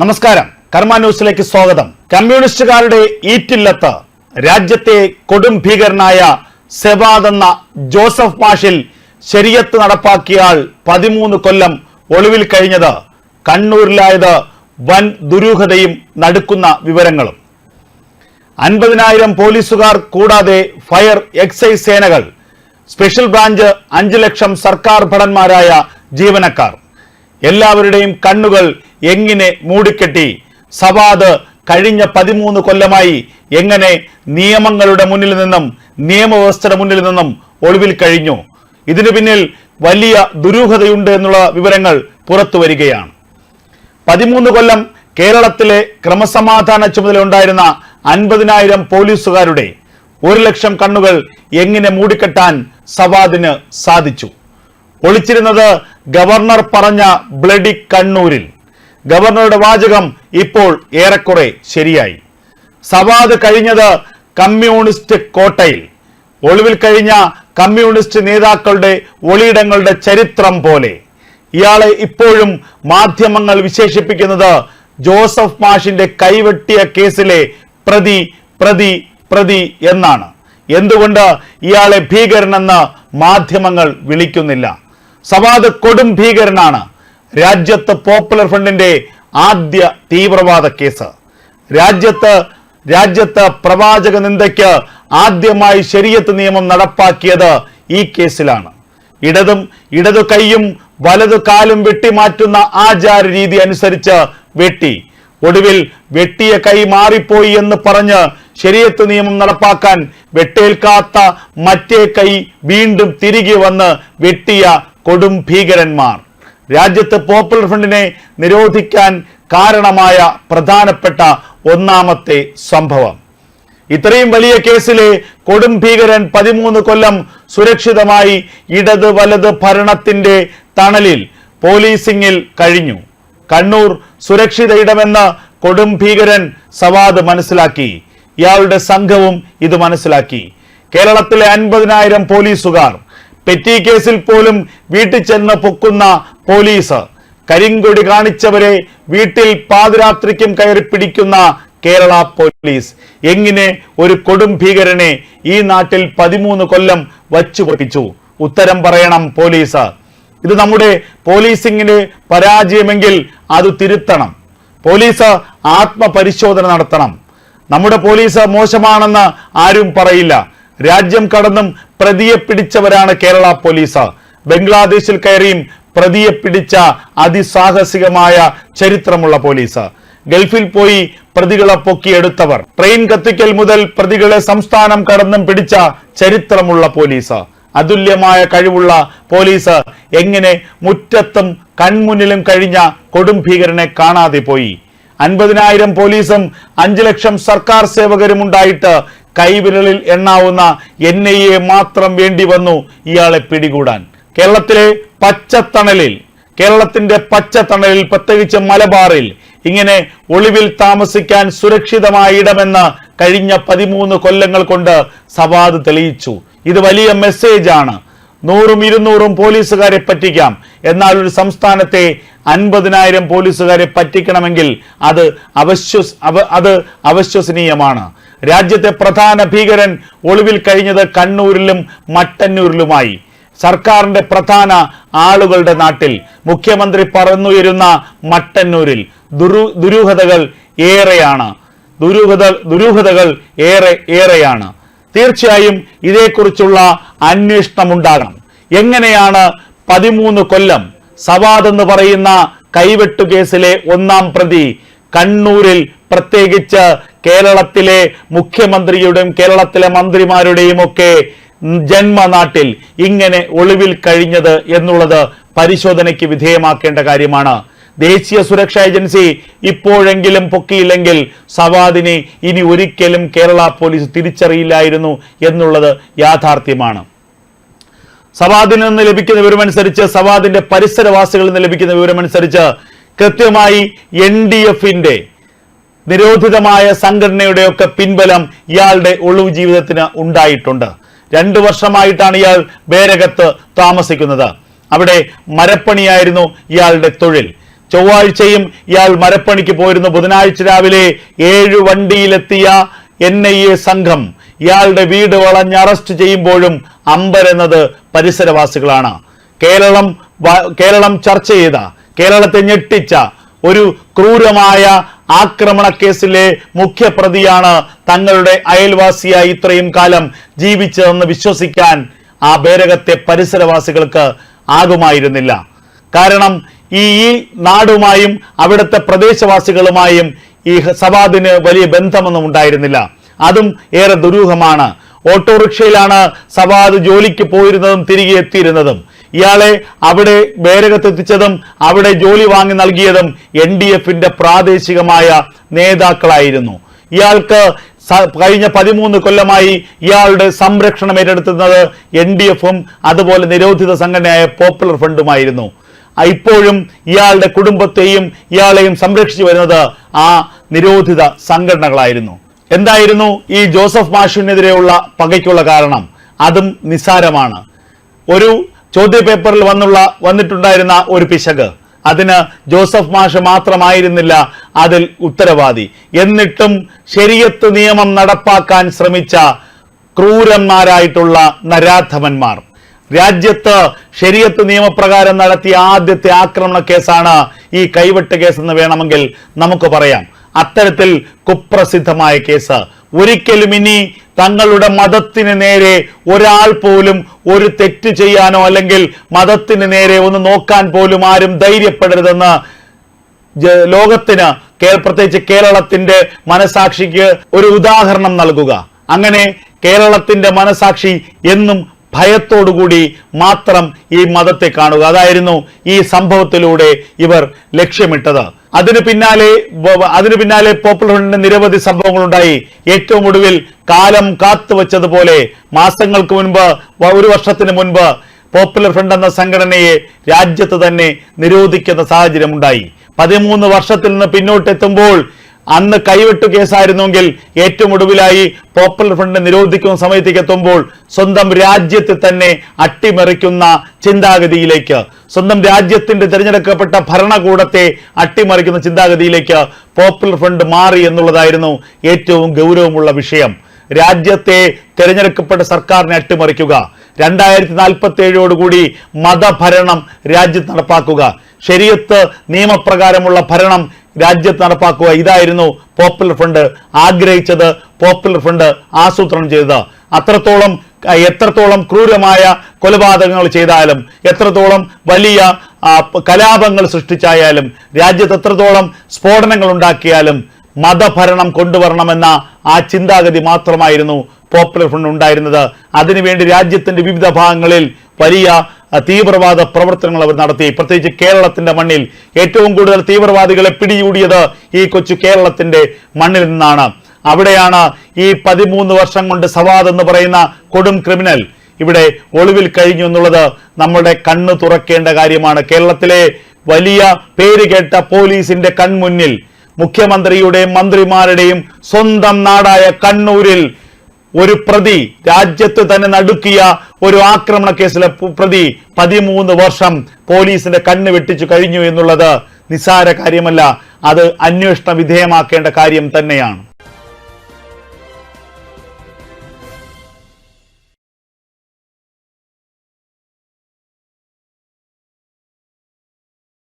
നമസ്കാരം. കർമ്മ ന്യൂസിലേക്ക് സ്വാഗതം. കമ്മ്യൂണിസ്റ്റുകാരുടെ ഈറ്റില്ലത്ത് രാജ്യത്തെ കൊടും ഭീകരനായ സെവാദ് എന്ന ജോസഫ് മാഷിൽ ശരിയത്ത് നടപ്പാക്കിയാൽ പതിമൂന്ന് കൊല്ലം ഒളിവിൽ കഴിഞ്ഞത് കണ്ണൂരിലായത് വൻ ദുരൂഹതയും നടുക്കുന്ന വിവരങ്ങളും. അൻപതിനായിരം പോലീസുകാർ കൂടാതെ ഫയർ എക്സൈസ് സേനകൾ സ്പെഷ്യൽ ബ്രാഞ്ച് അഞ്ച് ലക്ഷം സർക്കാർ ഭടന്മാരായ ജീവനക്കാർ. എല്ലാവരുടെയും കണ്ണുകൾ എങ്ങനെ മൂടിക്കെട്ടി? സവാദ് കഴിഞ്ഞ പതിമൂന്ന് കൊല്ലമായി എങ്ങനെ നിയമങ്ങളുടെ മുന്നിൽ നിന്നും നിയമവ്യവസ്ഥയുടെ മുന്നിൽ നിന്നും ഒളിവിൽ കഴിഞ്ഞു? ഇതിനു പിന്നിൽ വലിയ ദുരൂഹതയുണ്ട് എന്നുള്ള വിവരങ്ങൾ പുറത്തു വരികയാണ്. പതിമൂന്ന് കൊല്ലം കേരളത്തിലെ ക്രമസമാധാന ചുമതല ഉണ്ടായിരുന്ന അൻപതിനായിരം പോലീസുകാരുടെ ഒരു ലക്ഷം കണ്ണുകൾ എങ്ങനെ മൂടിക്കെട്ടാൻ സവാദിന് സാധിച്ചു? ഒളിച്ചിരുന്നത് ഗവർണർ പറഞ്ഞ ബ്ലഡി കണ്ണൂരിൽ. ഗവർണറുടെ വാചകം ഇപ്പോൾ ഏറെക്കുറെ ശരിയായി. സവാദ് കഴിഞ്ഞത് കമ്മ്യൂണിസ്റ്റ് കോട്ടയിൽ. ഒളിവിൽ കഴിഞ്ഞ കമ്മ്യൂണിസ്റ്റ് നേതാക്കളുടെ ഒളിയിടങ്ങളുടെ ചരിത്രം പോലെ. ഇയാളെ ഇപ്പോഴും മാധ്യമങ്ങൾ വിശേഷിപ്പിക്കുന്നത് ജോസഫ് മാഷിന്റെ കൈവെട്ടിയ കേസിലെ പ്രതി പ്രതി പ്രതി എന്നാണ്. എന്തുകൊണ്ട് ഇയാളെ ഭീകരനെന്ന് മാധ്യമങ്ങൾ വിളിക്കുന്നില്ല? സവാദ് കൊടും ഭീകരനാണ്. രാജ്യത്ത് പോപ്പുലർ ഫ്രണ്ടിന്റെ ആദ്യ തീവ്രവാദ കേസ്. രാജ്യത്ത് രാജ്യത്ത് പ്രവാചക നിന്ദയ്ക്ക് ആദ്യമായി ശരിയത്ത് നിയമം നടപ്പാക്കിയത് ഈ കേസിലാണ്. ഇടതും ഇടതു കൈയും വലതു കാലും വെട്ടിമാറ്റുന്ന ആചാര രീതി അനുസരിച്ച് വെട്ടി. ഒടുവിൽ വെട്ടിയ കൈ മാറിപ്പോയി എന്ന് പറഞ്ഞ് ശരിയത്ത് നിയമം നടപ്പാക്കാൻ വെട്ടേൽക്കാത്ത മറ്റേ കൈ വീണ്ടും തിരികെ വന്ന് വെട്ടിയ കൊടും ഭീകരന്മാർ. രാജ്യത്ത് പോപ്പുലർ ഫ്രണ്ടിനെ നിരോധിക്കാൻ കാരണമായ പ്രധാനപ്പെട്ട ഒന്നാമത്തെ സംഭവം. ഇത്രയും വലിയ കേസിലെ കൊടും ഭീകരൻ പതിമൂന്ന് കൊല്ലം സുരക്ഷിതമായി ഇടത് വലത് ഭരണത്തിന്റെ തണലിൽ പോലീസിംഗിൽ കഴിഞ്ഞു. കണ്ണൂർ സുരക്ഷിത ഇടമെന്ന് കൊടും ഭീകരൻ സവാദ് മനസ്സിലാക്കി. ഇയാളുടെ സംഘവും ഇത് മനസ്സിലാക്കി. കേരളത്തിലെ അൻപതിനായിരം പോലീസുകാർ പെറ്റി കേസിൽ പോലും വീട്ടിൽ ചെന്ന് പൊക്കുന്ന പോലീസ്. കരിങ്കൊടി കാണിച്ചവരെ വീട്ടിൽ പാതിരാത്രിക്കും കയറി പിടിക്കുന്ന കേരള പോലീസ്. എങ്ങനെ ഒരു കൊടും ഭീകരനെ ഈ നാട്ടിൽ പതിമൂന്ന് കൊല്ലം വച്ചു പൊട്ടിച്ചു ഉത്തരം പറയണം പോലീസ്. ഇത് നമ്മുടെ പോലീസിങ്ങിന്റെ പരാജയമെങ്കിൽ അത് തിരുത്തണം. പോലീസ് ആത്മപരിശോധന നടത്തണം. നമ്മുടെ പോലീസ് മോശമാണെന്ന് ആരും പറയില്ല. രാജ്യം കടന്നും പ്രതിയെ പിടിച്ചവരാണ് കേരള പോലീസ്. ബംഗ്ലാദേശിൽ കയറിയും പ്രതിയെ പിടിച്ച അതിസാഹസികമായ ചരിത്രമുള്ള പോലീസ്. ഗൾഫിൽ പോയി പ്രതികളെ പൊക്കിയെടുത്തവർ ട്രെയിൻ കത്തിക്കൽ മുതൽ പ്രതികളെ സംസ്ഥാനം കടന്നും പിടിച്ച ചരിത്രമുള്ള പോലീസ്. അതുല്യമായ കഴിവുള്ള പോലീസ് എങ്ങനെ മുറ്റത്തും കൺമുന്നിലും കഴിഞ്ഞ കൊടും ഭീകരനെ കാണാതെ പോയി. അൻപതിനായിരം പോലീസും അഞ്ചു ലക്ഷം സർക്കാർ സേവകരും ഉണ്ടായിട്ട് കൈവിരലിൽ എണ്ണാവുന്ന എൻ ഐ എ മാത്രം വേണ്ടി വന്നു ഇയാളെ പിടികൂടാൻ. കേരളത്തിലെ പച്ചത്തണലിൽ കേരളത്തിന്റെ പച്ചത്തണലിൽ പ്രത്യേകിച്ച് മലബാറിൽ ഇങ്ങനെ ഒളിവിൽ താമസിക്കാൻ സുരക്ഷിതമായ ഇടമെന്ന് കഴിഞ്ഞ പതിമൂന്ന് കൊല്ലങ്ങൾ കൊണ്ട് സവാദ് തെളിയിച്ചു. ഇത് വലിയ മെസ്സേജ് ആണ്. നൂറും ഇരുന്നൂറും പോലീസുകാരെ പറ്റിക്കാം. എന്നാൽ ഒരു സംസ്ഥാനത്തെ അൻപതിനായിരം പോലീസുകാരെ പറ്റിക്കണമെങ്കിൽ അത് അവശ്വസ് അവ- അത് അവശ്വസനീയമാണ്. രാജ്യത്തെ പ്രധാന ഭീകരൻ ഒളിവിൽ കഴിഞ്ഞത് കണ്ണൂരിലും മട്ടന്നൂരിലുമായി. സർക്കാരിന്റെ പ്രധാന ആളുകളുടെ നാട്ടിൽ മുഖ്യമന്ത്രി പറന്നുയരുന്ന മട്ടന്നൂരിൽ ദുരു ദുരൂഹതകൾ ഏറെയാണ്. ദുരൂഹത ദുരൂഹതകൾ ഏറെ ഏറെയാണ്. തീർച്ചയായും ഇതേക്കുറിച്ചുള്ള അന്വേഷണം ഉണ്ടാകണം എങ്ങനെയാണ് പതിമൂന്ന് കൊല്ലം സവാദ് എന്ന് പറയുന്ന കൈവെട്ടു കേസിലെ ഒന്നാം പ്രതി കണ്ണൂരിൽ പ്രത്യേകിച്ച് കേരളത്തിലെ മുഖ്യമന്ത്രിയുടെയും കേരളത്തിലെ മന്ത്രിമാരുടെയും ഒക്കെ ജന്മനാട്ടിൽ ഇങ്ങനെ ഒളിവിൽ കഴിഞ്ഞത് എന്നുള്ളത് പരിശോധനയ്ക്ക് വിധേയമാക്കേണ്ട കാര്യമാണ്. ദേശീയ സുരക്ഷാ ഏജൻസി ഇപ്പോഴെങ്കിലും പൊക്കിയില്ലെങ്കിൽ സവാദിനെ ഇനി ഒരിക്കലും കേരള പോലീസ് തിരിച്ചറിയില്ലായിരുന്നു എന്നുള്ളത് യാഥാർത്ഥ്യമാണ്. സവാദിൽ നിന്ന് ലഭിക്കുന്ന വിവരമനുസരിച്ച് സവാദിന്റെ പരിസരവാസികളിൽ നിന്ന് ലഭിക്കുന്ന വിവരമനുസരിച്ച് കൃത്യമായി എൻ ഡി എഫിന്റെ നിരോധിതമായ സംഘടനയുടെയൊക്കെ പിൻബലം ഇയാളുടെ ഒളിവ് ജീവിതത്തിന് ഉണ്ടായിട്ടുണ്ട്. രണ്ടു വർഷമായിട്ടാണ് ഇയാൾ ബേരകത്ത് താമസിക്കുന്നത്. അവിടെ മരപ്പണിയായിരുന്നു ഇയാളുടെ തൊഴിൽ. ചൊവ്വാഴ്ചയും ഇയാൾ മരപ്പണിക്ക് പോയിരുന്നു. ബുധനാഴ്ച രാവിലെ ഏഴ് വണ്ടിയിലെത്തിയ എൻ ഐ എ സംഘം ഇയാളുടെ വീട് വളഞ്ഞ് അറസ്റ്റ് ചെയ്യുമ്പോഴും അമ്പരെന്നത് പരിസരവാസികളാണ്. കേരളം കേരളം ചർച്ച ചെയ്ത കേരളത്തെ ഞെട്ടിച്ച ഒരു ക്രൂരമായ ആക്രമണ കേസിലെ മുഖ്യപ്രതിയാണ് തങ്ങളുടെ അയൽവാസിയായി ഇത്രയും കാലം ജീവിച്ചതെന്ന് വിശ്വസിക്കാൻ ആ ബേരകത്തെ പരിസരവാസികൾക്ക് ആകുമായിരുന്നില്ല. കാരണം ഈ ഈ നാടുമായും അവിടുത്തെ പ്രദേശവാസികളുമായും ഈ സവാദിന് വലിയ ബന്ധമൊന്നും ഉണ്ടായിരുന്നില്ല. അതും ഏറെ ദുരൂഹമാണ്. ഓട്ടോറിക്ഷയിലാണ് സവാദ് ജോലിക്ക് പോയിരുന്നതും തിരികെ എത്തിയിരുന്നതും. ഇയാളെ അവിടെ ബേരകത്തെത്തിച്ചതും അവിടെ ജോലി വാങ്ങി നൽകിയതും എൻ ഡി എഫിന്റെ പ്രാദേശികമായ നേതാക്കളായിരുന്നു. ഇയാൾക്ക് കഴിഞ്ഞ പതിമൂന്ന് കൊല്ലമായി ഇയാളുടെ സംരക്ഷണം ഏറ്റെടുത്തുന്നത് എൻ ഡി എഫും അതുപോലെ നിരോധിത സംഘടനയായ പോപ്പുലർ ഫ്രണ്ടുമായിരുന്നു. ഇപ്പോഴും ഇയാളുടെ കുടുംബത്തെയും ഇയാളെയും സംരക്ഷിച്ചു വരുന്നത് ആ നിരോധിത സംഘടനകളായിരുന്നു. എന്തായിരുന്നു ഈ ജോസഫ് മാഷിനെതിരെയുള്ള പകയ്ക്കുള്ള കാരണം? അതും നിസ്സാരമാണ്. ഒരു ചോദ്യപേപ്പറിൽ വന്നുള്ള വന്നിട്ടുണ്ടായിരുന്ന ഒരു പിശക്. അതിന് ജോസഫ് മാഷ് മാത്രമായിരുന്നില്ല അതിൽ ഉത്തരവാദി. എന്നിട്ടും ശരിയത്ത് നിയമം നടപ്പാക്കാൻ ശ്രമിച്ച ക്രൂരന്മാരായിട്ടുള്ള നരാധമന്മാർ. രാജ്യത്ത് ശരിയത്ത് നിയമപ്രകാരം നടത്തിയ ആദ്യത്തെ ആക്രമണ കേസാണ് ഈ കൈവെട്ട് കേസ് എന്ന് വേണമെങ്കിൽ നമുക്ക് പറയാം. അത്തരത്തിൽ കുപ്രസിദ്ധമായ കേസ് ഒരിക്കലും ഇനി തങ്ങളുടെ മതത്തിന് നേരെ ഒരാൾ പോലും ഒരു തെറ്റ് ചെയ്യാനോ അല്ലെങ്കിൽ മതത്തിന് നേരെ ഒന്ന് നോക്കാൻ പോലും ആരും ധൈര്യപ്പെടരുതെന്ന് ലോകത്തിന് പ്രത്യേകിച്ച് കേരളത്തിന്റെ മനസാക്ഷിക്ക് ഒരു ഉദാഹരണം നൽകുക. അങ്ങനെ കേരളത്തിന്റെ മനസാക്ഷി എന്നും ഭയത്തോടുകൂടി മാത്രം ഈ മതത്തെ കാണുക. അതായിരുന്നു ഈ സംഭവത്തിലൂടെ ഇവർ ലക്ഷ്യമിട്ടത്. അതിന് പിന്നാലെ അതിനു പിന്നാലെ പോപ്പുലർ ഫ്രണ്ടിന്റെ നിരവധി സംഭവങ്ങൾ ഉണ്ടായി ഏറ്റവും ഒടുവിൽ കാലം കാത്തു കാത്തുവച്ചതുപോലെ മാസങ്ങൾക്ക് മുൻപ് ഒരു വർഷത്തിന് മുൻപ് പോപ്പുലർ ഫ്രണ്ട് എന്ന സംഘടനയെ രാജ്യത്ത് തന്നെ നിരോധിക്കുന്ന സാഹചര്യം ഉണ്ടായി പതിമൂന്ന് വർഷത്തിൽ നിന്ന് പിന്നോട്ടെത്തുമ്പോൾ അന്ന് കൈവിട്ടു കേസായിരുന്നെങ്കിൽ ഏറ്റവും ഒടുവിലായി പോപ്പുലർ ഫ്രണ്ട് നിരോധിക്കുന്ന സമയത്തേക്ക് എത്തുമ്പോൾ സ്വന്തം രാജ്യത്തെ തന്നെ അട്ടിമറിക്കുന്ന ചിന്താഗതിയിലേക്ക് സ്വന്തം രാജ്യത്തിന്റെ തിരഞ്ഞെടുക്കപ്പെട്ട ഭരണകൂടത്തെ അട്ടിമറിക്കുന്ന ചിന്താഗതിയിലേക്ക് പോപ്പുലർ ഫ്രണ്ട് മാറി എന്നുള്ളതായിരുന്നു ഏറ്റവും ഗൗരവമുള്ള വിഷയം. രാജ്യത്തെ തിരഞ്ഞെടുക്കപ്പെട്ട സർക്കാരിനെ അട്ടിമറിക്കുക രണ്ടായിരത്തി നാൽപ്പത്തി ഏഴോടുകൂടി മതഭരണം രാജ്യത്ത് നടപ്പാക്കുക ശരിയത്ത് നിയമപ്രകാരമുള്ള ഭരണം രാജ്യത്ത് നടപ്പാക്കുക. ഇതായിരുന്നു പോപ്പുലർ ഫ്രണ്ട് ആഗ്രഹിച്ചത് പോപ്പുലർ ഫ്രണ്ട് ആസൂത്രണം ചെയ്തത്. അത്രത്തോളം എത്രത്തോളം ക്രൂരമായ കൊലപാതകങ്ങൾ ചെയ്താലും എത്രത്തോളം വലിയ കലാപങ്ങൾ സൃഷ്ടിച്ചായാലും രാജ്യത്ത് എത്രത്തോളം സ്ഫോടനങ്ങൾ ഉണ്ടാക്കിയാലും മതഭരണം കൊണ്ടുവരണമെന്ന ആ ചിന്താഗതി മാത്രമായിരുന്നു പോപ്പുലർ ഫ്രണ്ട് ഉണ്ടായിരുന്നത്. അതിനുവേണ്ടി രാജ്യത്തിന്റെ വിവിധ ഭാഗങ്ങളിൽ വലിയ തീവ്രവാദ പ്രവർത്തനങ്ങൾ അവർ നടത്തി. പ്രത്യേകിച്ച് കേരളത്തിന്റെ മണ്ണിൽ ഏറ്റവും കൂടുതൽ തീവ്രവാദികളെ പിടികൂടിയത് ഈ കൊച്ചു കേരളത്തിന്റെ മണ്ണിൽ നിന്നാണ്. അവിടെയാണ് ഈ പതിമൂന്ന് വർഷം കൊണ്ട് സവാദ് എന്ന് പറയുന്ന കൊടും ക്രിമിനൽ ഇവിടെ ഒളിവിൽ കഴിഞ്ഞു എന്നുള്ളത് നമ്മുടെ കണ്ണ് തുറക്കേണ്ട കാര്യമാണ്. കേരളത്തിലെ വലിയ പേര് കേട്ട പോലീസിന്റെ കൺമുന്നിൽ മുഖ്യമന്ത്രിയുടെയും മന്ത്രിമാരുടെയും സ്വന്തം നാടായ കണ്ണൂരിൽ ഒരു പ്രതി രാജ്യത്ത് തന്നെ നടുക്കിയ ഒരു ആക്രമണ കേസിലെ പ്രതി പതിമൂന്ന് വർഷം പോലീസിന്റെ കണ്ണ് വെട്ടിച്ചു കഴിഞ്ഞു എന്നുള്ളത് നിസ്സാര കാര്യമല്ല. അത് അന്വേഷണ വിധേയമാക്കേണ്ട കാര്യം തന്നെയാണ്.